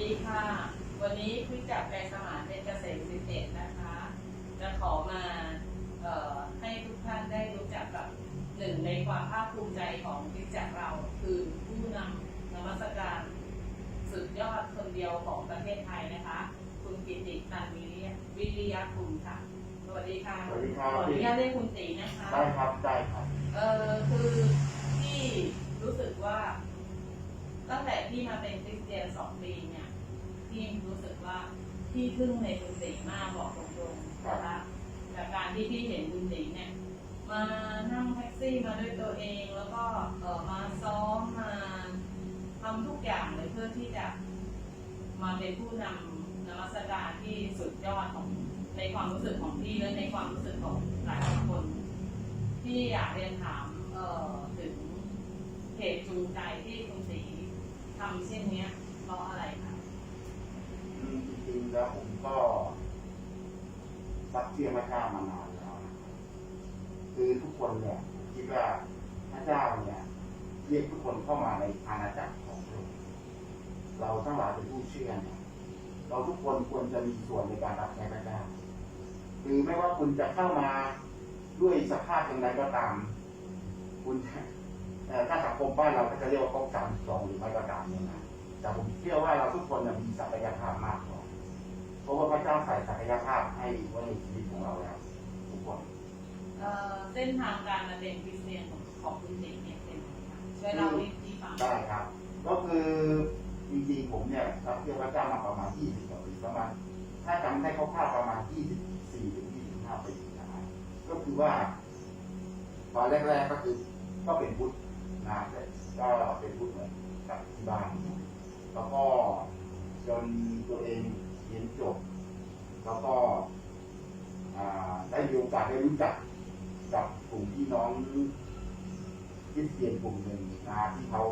ดีค่ะ วันนี้คริสจากแปลงสมานเป็นเกษตรสิบเอ็ดนะคะ จะขอมาเอ่อให้ทุกท่านได้รู้จักกับหนึ่งในความภาคภูมิใจของคริสจากเราคือผู้นำนมัสการสุดยอดคนเดียวของประเทศไทยนะคะ คุณกิติตันวิริยวิริยคุณค่ะ สวัสดีค่ะสวัสดีครับขออนุญาตเรียกคุณตีนะคะได้ครับได้ครับเออคือที่รู้สึกว่าตั้งแต่ที่มาเป็นคริสเตียนสองปีเนี่ย ที่รู้สึกว่าที่พึ่งในคุณตีมากบอกตรงๆนะคะจากการที่พี่เห็นคุณตีเนี่ยมานั่งแท็กซี่มาด้วยตัวเองแล้วก็เออมาซ้อมมาทำทุกอย่างเลยเพื่อที่จะมาเป็นผู้นำนมัสการที่สุดยอดของในความรู้สึกของพี่และในความรู้สึกของหลายคนที่อยากเรียนถามเอ่อถึงเหตุจูงใจที่คุณสีทำเช่นนี้เพราะอะไรคะ ๆแล้วผมก็ซักเชื่อพระเจ้ามานานแล้วคือทุกคนเนี่ยคิดว่าพระเจ้าเนี่ยเรียกทุกคนเข้ามาในอาณาจักรของพระองค์เราทั้งหลายเป็นผู้เชื่อเนี่ยเราทุกคนควรจะมีส่วนในการรับใช้พระเจ้าคือไม่ว่าคุณจะเข้ามาด้วยสภาพอย่างไรก็ตาม คุณจะเอ่ถ้าสังคมบ้านเราก็จะเรียกว่าครบสามสองหรือไม่ก็ตามเนี่ยนะแต่ผมเชื่อว่าเราทุกคนมีศักยภาพมากพอ เพราะว่าพระเจ้าใส่ศักยภาพให้ไว้ในชีวิตของเราแล้วทุกคนเอ่อเส้นทางการมาเป็นคริสเตียนของของคุณสีเนี่ยเป็นยังไงคะช่วยเล่าให้พี่ฟังได้ครับ ก็คือจริงๆผมเนี่ยรับเชื่อพระเจ้ามาประมาณ 20กว่าปีประมาณ ถ้าจำได้คร่าวๆประมาณ 24ถึง25ปีนะครับก็คือว่าตอนแรกๆก็คือก็เป็นพุทธนะแต่ก็เป็นพุทธเหมือนกับที่บ้านแล้วก็จนตัวเอง เรียนจบ แล้วก็ได้มีโอกาสได้รู้จักกับกลุ่มพี่น้องคริสเตียนกลุ่มหนึ่งนะที่เขา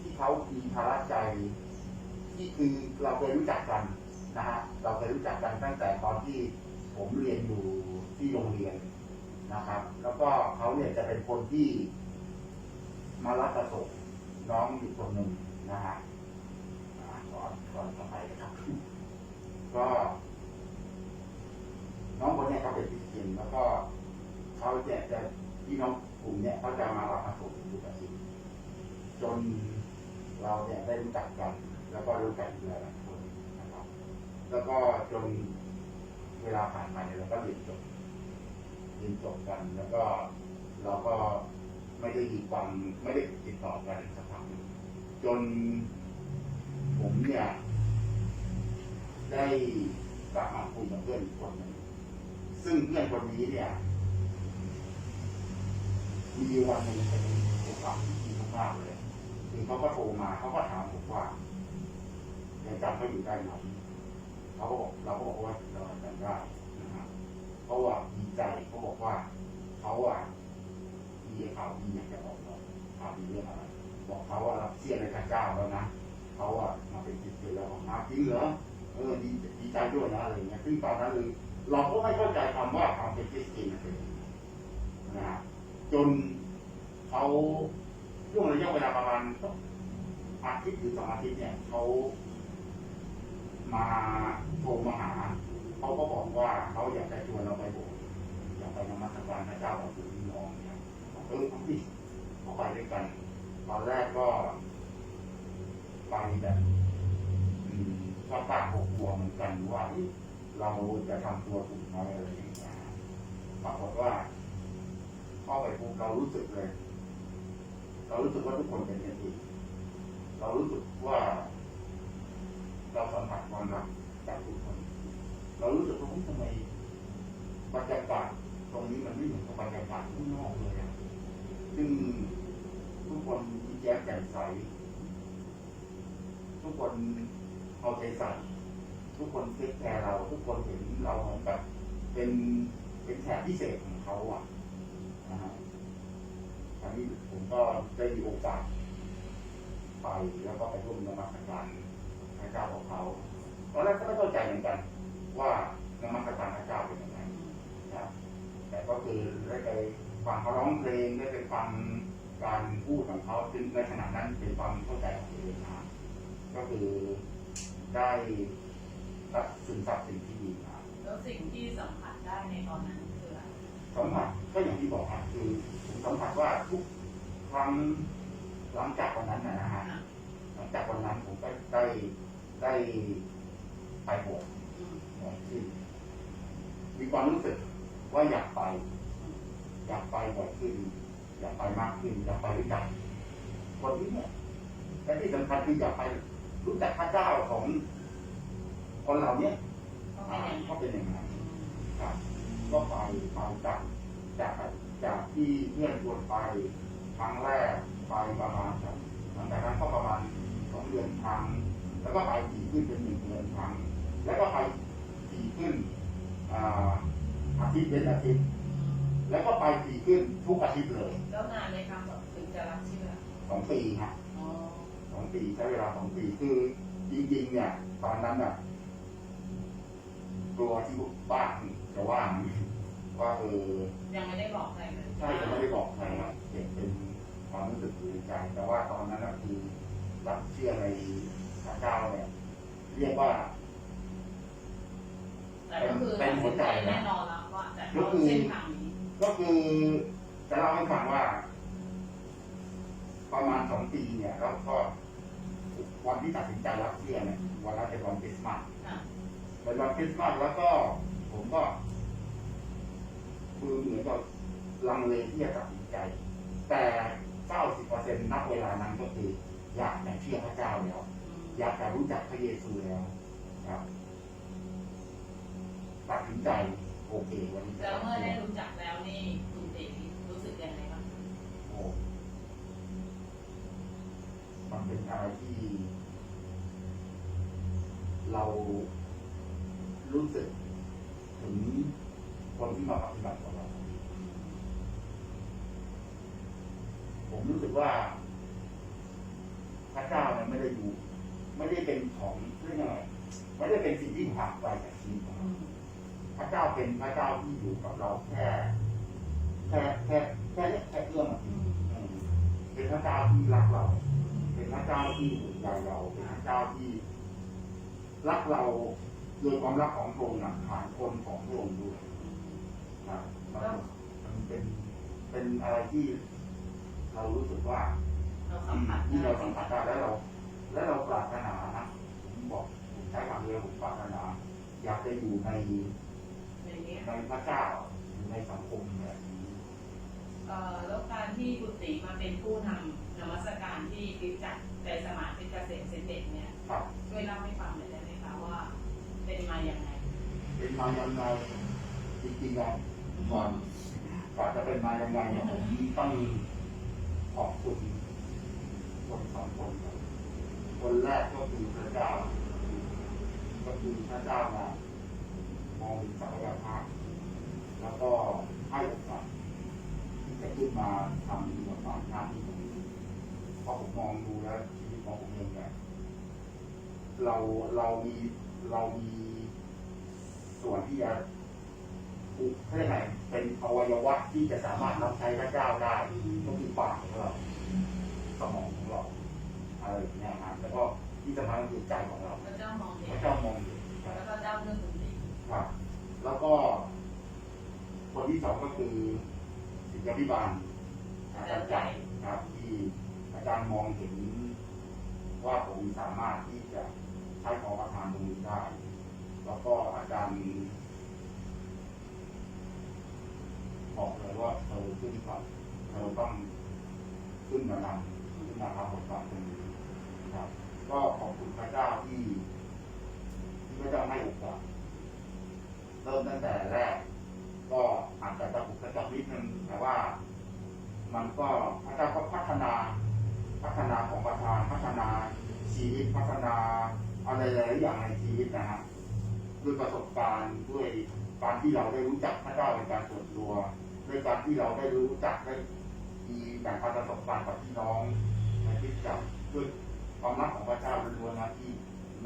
ที่เขามีภาระใจ ที่คือเราเคยรู้จักกันนะฮะเราเคยรู้จักกันตั้งแต่ตอนที่ผมเรียนอยู่ที่โรงเรียนนะครับ แล้วก็เขาเนี่ยจะเป็นคนที่มารับประสบน้องอยู่คนหนึ่งนะฮะก่อนก่อนต่อไปนะครับ ก็ น้องคนเนี้เขาเป็นคริสเตียนแล้วก็เขาเนี่ยจะพี่น้องกลุ่มเนี่ยเขาจะมารับประสบอยู่กับสิ่งจนเราเนี่ยได้รู้จักกัน แล้วก็รู้จักอีกหลายคนนะครับ แล้วก็จนเวลาผ่านไปเนี่ยเราก็เรียนจบเรียนจบกัน แล้วก็เราก็ไม่ได้ติดต่อไม่ได้ติดต่อกันสักพักหนึ่งจนผมเนี่ย ได้กลับมาคุยกับเพื่อนอีกคนหนึ่งซึ่งเพื่อนคนนี้เนี่ย มีวันหนึ่งเป็นโอกาสที่ดีมากเลย คือเขาก็โทรมาเขาก็ถามผมว่ายังจำเขาอยู่ได้ไหมเขาก็บอกเราก็บอกว่าเราจำได้นะฮะเขาะว่าดีใจเขาบอกว่าเขาอะมีข่าวดีอยากจะบอกเราข่าวดีเรื่องอะไรบอกเขาว่ารับเชื่อในพระเจ้าแล้วนะเขาอะมาเป็นคริสเตียนแล้วบอกมาจริงเหรอ เออดีดีใจด้วยนะอะไรเงี้ยซึ่งตอนนั้นเลยเราก็ไม่เข้าใจคำว่าความเป็นคริสเตียนเป็นยังนะฮะจนเขาช่วงระยะเวลาประมาณอาทิตย์หรือสองอาทิตย์เนี่ยเขามาโทรมาหาเขาก็บอกว่าเขาอยากจะชวนเราไปโบสถ์อยากไปนมัสการพระเจ้าของคุณพี่น้องเนี่ยเออเอาดิเขาไปด้วยกัน ตอนแรกก็ไปแบบ ก็ต่างหกหัวเหมือนกันว่าเราจะทำตัวถูกไหมอะไรอย่างเงี้ยปรากฏว่าเข้าไปปุ๊บเรารู้สึกเลย เรารู้สึกว่าทุกคนเป็นกันเองเรารู้สึกว่าเราสัมผัสความรักจากทุกคน เรารู้สึกว่าทำไมบรรยากาศตรงนี้มันไม่เหมือนกับบรรยากาศข้างนอกเลยอะซึ่งทุกคนมีแย้มแจ่มใส ทุกคน เอาใจใส่ทุกคนเทคแคร์เรา ทุกคนเห็นเราเหมือนแบบเป็นเป็นแขกพิเศษของเขาอะนะฮะอันนี้ผมก็ได้มีโอกาสไปแล้วก็ไปร่วมนมัสการพระเจ้าของเขาตอนแรกก็ไม่เข้าใจเหมือนกัน ว่านมัสการพระเจ้าเป็นยังไงนะแต่ก็คือได้ไปฟังเขาร้องเพลงได้ไปฟังการพูดของเขาซึ่งในขณะนั้นเป็นความเข้าใจของตัวเองนะก็คือ ได้รับซึมซับสิ่งที่ดีมาแล้วสิ่งที่สัมผัสได้ในตอนนั้นคืออะไรสัมผัสก็อย่างที่บอกครับคือผมสัมผัสว่าทุกครั้งหลังจากวันนั้นนะนะฮะอะหลังจากวันนั้นผมก็ได้ได้ไปบวชอืมบ่อยขึ้นมีความรู้สึกว่าอยากไป อยากไปบ่อยขึ้น อยากไปมากขึ้น อยากไปรู้จักคนที่เนี่ยและที่สำคัญคืออยากไป รู้จักพระเจ้าของคนเหล่านี้ก็เป็นอย่างนั้นเขาเป็นอย่างไรครับ ก็ไปไปจากจากจากที่เพื่อนชวนไปครั้งแรกไปประมาณสองหลังจากนั้นก็ประมาณสองเดือนครั้ง แล้วก็ไปถี่ขึ้นเป็นหนึ่งเดือนครั้ง แล้วก็ไปถี่ขึ้นอ่าอาทิตย์เป็นอาทิตย์ แล้วก็ไปถี่ขึ้นทุกอาทิตย์เลย แล้วนานไหมคะแบบถึงจะรับเชื่อสองปีฮะอ๋ อสองปีใช้เวลาสองปีคือจริงๆเนี่ยตอนนั้นอะกลัวที่บ้านจะว่างว่าเออยังไม่ได้บอกใครเลยใช่จะไม่ได้บอกใครนะเก็บเป็นความรู้สึกอยู่ในใจแต่ว่าตอนนั้นน่ะคือรับเชื่อในพระเจ้าเนี่ยเรียกว่าแต่ก็คือเป็นหัวใจนะแน่นอนแล้วว่าแต่ก็เขาคือเส้นทางนี้ก็คือจะเล่าให้ฟังว่า ประมาณสองปีเนี่ยแล้วก็ วันที่ตัดสินใจรับเชื่อเนี่ยวันนั้นเป็นวันคริสต์มาสค่ะเป็นวันคริสต์มาสแล้วก็ ผมก็คือเหมือนกับลังเลที่จะตัดสินใจ แต่เก้าสิบเปอร์เซ็นต์นับเวลานั้นก็คือ อยากจะเชื่อพระเจ้าแล้วอืมอยากจะรู้จักพระเยซูแล้วครับตัดสินใจโอเควันนี้จะแล้วรับเมื่อ เชื่ ได้ อ รู้จักแล้วนี่คุณเต๋รู้สึกยังไงบ้าง โอ้ ไรที่ เรารู้สึกถึงคนที่มาปฏิบัติกับเรา ผมรู้สึกว่า พระเจ้าเนี่ยไม่ได้อยู่ ไม่ได้เป็นของเรื่องอะไรไม่ได้เป็นสิ่งที่ห่างไกลจากชีวิตของเราพระเจ้าเป็นพระเจ้าที่อยู่กับเราแค่แค่แค่แค่เนี้ยแค่เอื้อมเป็นพระเจ้าที่รักเรา เป็นพระเจ้าที่ห่วงใยเราเป็นพระเจ้าที่รักเราโดยความรักของพระองค์น่ะผ่านคนของพระองค์ด้วยนะมันมันเป็นเป็นอะไรที่เรารู้สึกว่าเราสัมผัสที่ได้เราสัมผัสได้แล้วเรา และเราปรารถนานะผมบอกผมใช้คำเดียวผมปรารถนา อยากจะอยู่ในในนี้ในพระเจ้าอยู่ในสังคมแบบนี้เอ่อแล้วการที่กุฏิมาเป็นผู้นำ นมัสการที่คริสตจักรใจสมานเป็นเกษตรเสด็จเนี่ยครับช่วยเล่าให้ฟังหน่อยได้ไหมคะว่า เป็นมาอย่างไงเป็นมายังไงจริงๆอะก่อนก่อนจะเป็นมายังไงเนี่ยผมต้องขอบคุณคนสองคนครับคนแรกก็คือพระเจ้าก็คือพระเจ้ามามองศักยภาพแล้วก็ให้โอกาสที่จะขึ้นมาทำบทบาทหน้าที่ตรงนี้ พอผมมองดูแล้วชีวิตของผมเองเนี่ยเราเรามีเรามีส่วนที่จะอุเรียกไงเป็นอวัยวะที่จะสามารถรับใช้พระเจ้าได้ก็คือปากของเราสมองของเราอะไรอย่างเงี้ยครับแล้วก็ที่สำคัญก็คือใจของเราพระเจ้ามองเห็พนระเจ้ามองเห็นครับแล้วพระเจ้าเลือกกุฏิครับ แล้วก็คนที่สองก็คือศิษยาภิบาลอาจารย์ใจครับที่ อารมองเห็นว่าผมสามารถที่จะใช้ของประทานตรงนี้ได้ แล้วก็อาจารย์บอกเลยว่าเธอขึ้นกับเธอต้องขึ้นมานำขึ้นมาทำบทบาทตรงนี้นะครับ ก็ขอบคุณพระเจ้าที่ที่พระเจ้าให้โอกาสเริ่มตั้งแต่แรก ก็อาจจะตะกุกตะกักนิดนึงแต่ว่า มันก็พระเจ้าก็พัฒนา พัฒนาของประธานพัฒนาชีวิตพัฒนาอะไรหลายๆอย่างในชีวิตนะฮะด้วยประสบการณ์ด้วยการที่เราได้รู้จักพระเจ้าเป็นการส่วนตัวด้วยการที่เราได้รู้จักได้มีแบ่งปันประสบการณ์กับพี่น้องในคริจักด้วยความรักของพระเจ้าล้วนๆนะที่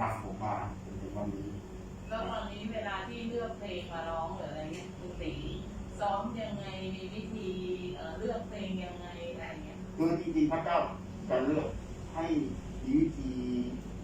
นำผมมาจนถึงวันนี้แล้วตอนนี้เวลาที่เลือกเพลงมาร้องหรืออะไรเงี้ยคุณตีซ้อมยังไงมีวิธีเลือกเพลงยังไงอะไรเงี้ยคือจริงๆพระเจ้า จะเลือกให้มีวิธี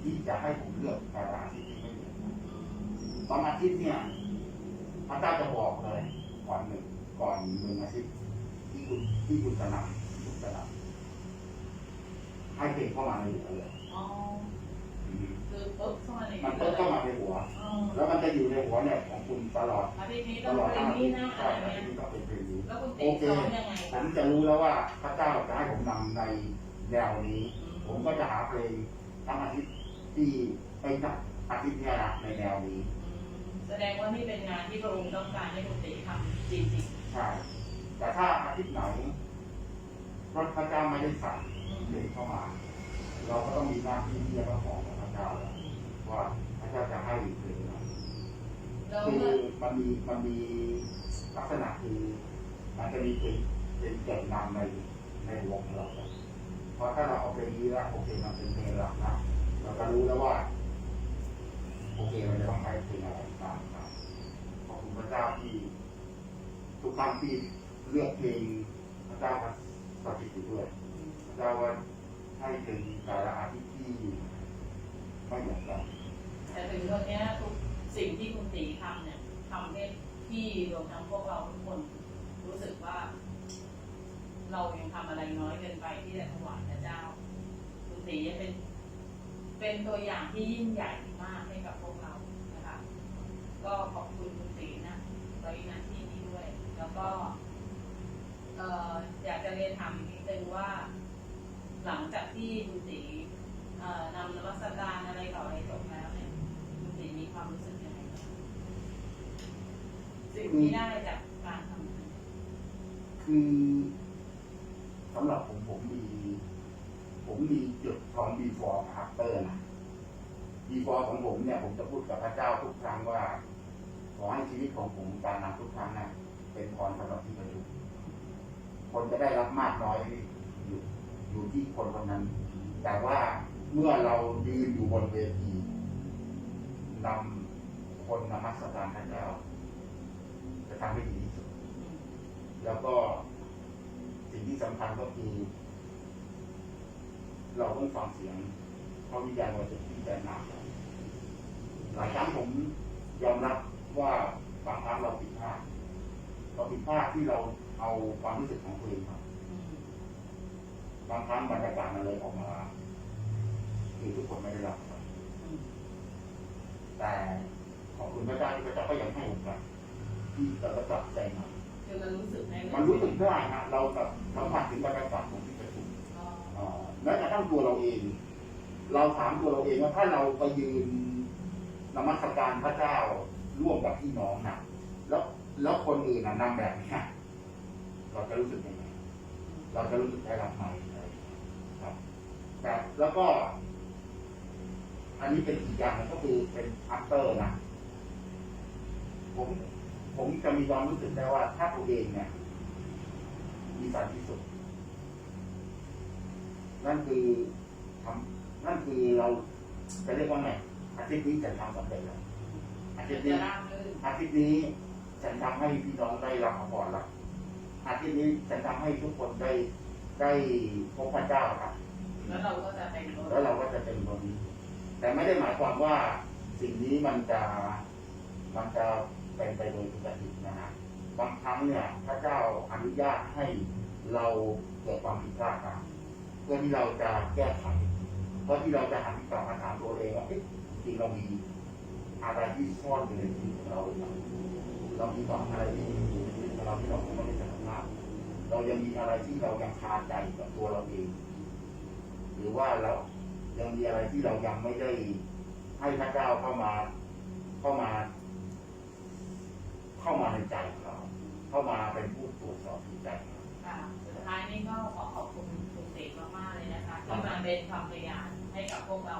ที่จะให้ผมเลือกแต่ละอาทิตย์ไม่เหมือนกันบางอาทิตย์เนี่ยพระเจ้าจะบอกเลยก่อนหนึ่งก่อนหนึ่งอาทิตย์ที่คุณที่คุณจะนำคุณจะนำให้เพลงเข้ามาในหัวเลยมคือปุ๊บเข้ามาในมันเพิ่มเข้ามาในหัว แล้วมันจะอยู่ในหัวเนี่ยของคุณตลอดตลอดเพลทั้งงอาทินี้นะอะใช่ไรเงี้ยย์นี้ก็เป็นเพลงนี้แล้วคุณโอตีเคซ้อผมจะรู้แล้วว่าพระเจ้าจะให้ผมนำใน แนวนี้ ผมก็จะหาเพลงทั้งอาทิตย์ที่ไปจากอาทิตย์เนี้ยนะในแนวนี้ แสดงว่านี่เป็นงานที่พระองค์ต้องการให้คุณตีทำจริงใช่ แต่ถ้าอาทิตย์ไหนพระพระเจ้าไม่ได้สั่งๆเพลงเข้ามา เราก็ต้องมีหน้าที่ที่จะต้องบอกกับพระเจ้าแล้วว่าพระเจ้าจะให้เพลงไหนแล้วคือเมื่อมันมีมันมีลักษณะคือมันจะมีเป็นเป็นเกิดนำในในวงของเราเพราะถ้าเราเอาเพลงนี้แล้วโอเคมันเป็นเพลงหลักนะเราก็รู้แล้วว่า โอเคเราจะต้องใช้เพลงอะไรตามครับขอบคุณพระเจ้าที่ทุกครั้งที่เลือกเพลงพระเจ้าก็สถิตอยู่ด้วยพระเจ้าว่าให้เพลงแต่ละอาทิตย์ที่ไม่เหมือนกันแต่ถึงตอนนี้ทุกสิ่งที่คุณตีทำเนี่ยทำให้พี่รวมทั้งพวกเราทุกคน รู้สึกว่า เรายังทำอะไรน้อยเกินไปที่จะถวายพระเจ้า คุณตียังเป็น เป็นตัวอย่างที่ยิ่งใหญ่มากให้กับพวกเรานะคะก็ขอบคุณคุณตีนะไว้ณที่นี้ด้วย แล้วก็อยากจะเรียนถามอีกนิดนึงว่า หลังจากที่คุณตีนำนวัตการอะไรต่ออะไรจบแล้วเนี่ยคุณตีมีความรู้สึกยังไงบ้างสิ่งที่ได้จากการทำคือสำหรับผมผมมี ผมมีจุดของ before after นะ before ของผมเนี่ย ผมจะพูดกับพระเจ้าทุกครั้งว่า ขอให้ชีวิตของผมการนำทุกครั้งนะเป็นพรสำหรับที่ประชุมคนจะได้รับมากน้อยอยู่อยู่ที่คนคนนั้น แต่ว่าเมื่อเรายืนอยู่บนเวทีนำคนนมัสการพระเจ้าจะทำให้ดีที่สุด แล้วก็สิ่งที่สำคัญก็คือ เราต้องฟังเสียงพระวิญญาณบริสุทธิ์ที่แสนหนักหลายครั้งผมยอมรับว่าบางครั้งเราผิดพลาดเราผิดพลาดที่เราเอาความรู้สึกของตัวเองมาอืมบางครั้งบรรยากาศมันเลยออกมาคือทุกคนไม่ได้รับครับอืมแต่ขอบคุณพระเจ้าที่พระเจ้าก็ยังให้โอกาสที่จะกลับใจใหม่คือมันรู้สึกในมันรู้สึกได้ฮะเราแบบสัมผัสถึงบรรยากาศของที่ประชุม อ๋อ อ่า แม้กระทั่งตัวเราเอง เราถามตัวเราเองว่าถ้าเราไปยืนนมัสการพระเจ้าร่วมกับพี่น้องนะแล้วแล้วคนอื่นนะนำแบบนี้เราจะรู้สึกยังไงเราจะรู้สึกได้รับไหมครับแต่แล้วก็ อันนี้เป็นอีกอย่างหนึงก็คือเป็นอัปเตอร์นะผมผมจะมีความรู้สึกได้ว่าถ้าตัวเองเนี่ยมีสันติสุข นั่นคือทำนั่นคือเราจะเรียกว่าไงอาทิตย์นี้ฉันทำสำเร็จแล้วอาทิตย์จะนี้ราบรื่นอาทิตย์นี้ฉันทำให้พี่น้องได้รับพรแล้วอาทิตย์นี้ฉันทำให้ทุกคนได้ได้พบพระเจ้าครับแล้วเราก็จะเป็นรถแล้วเราก็จะเป็นคนนี้ แต่ไม่ได้หมายความว่าสิ่งนี้มันจะมันจะเป็นไปโดยปกตินะฮะบางครั้งเนี่ยพระเจ้าอนุญาตให้เราเกิดความผิดพลาดกันเพื่อที่เราจะแก้ไขเพราะที่เราจะหันกลับมาถามตัวเองว่าเอ๊ะจริงเรามีอะไรที่ซ่อนอยู่ในชีวิตของเราเรามีความอะไรที่อยู่ในชีวิตของเราที่เราไม่ได้ทำงานเรายังมีอะไรที่เรายังคาใจกับตัวเราเอง หรือว่าเรายังมีอะไรที่เรายังไม่ได้ให้พระเจ้าเข้ามาเข้ามา เข้ามาในใจของเรา เข้ามาเป็นผู้ตรวจสอบจิตใจของเราค่ะสุดท้ายนี้ก็ขอขอบคุณ กๆเลยนะคะที่มาเป็นคำพยานให้กับพวกเรา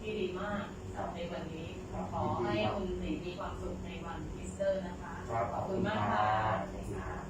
ที่ดีมากสำหรับในวันนี้ครับขอให้คุณสีมีความสุขในวันอีสเตอร์นะคะครับขอบคุณมากค่ะขอบคุณครับ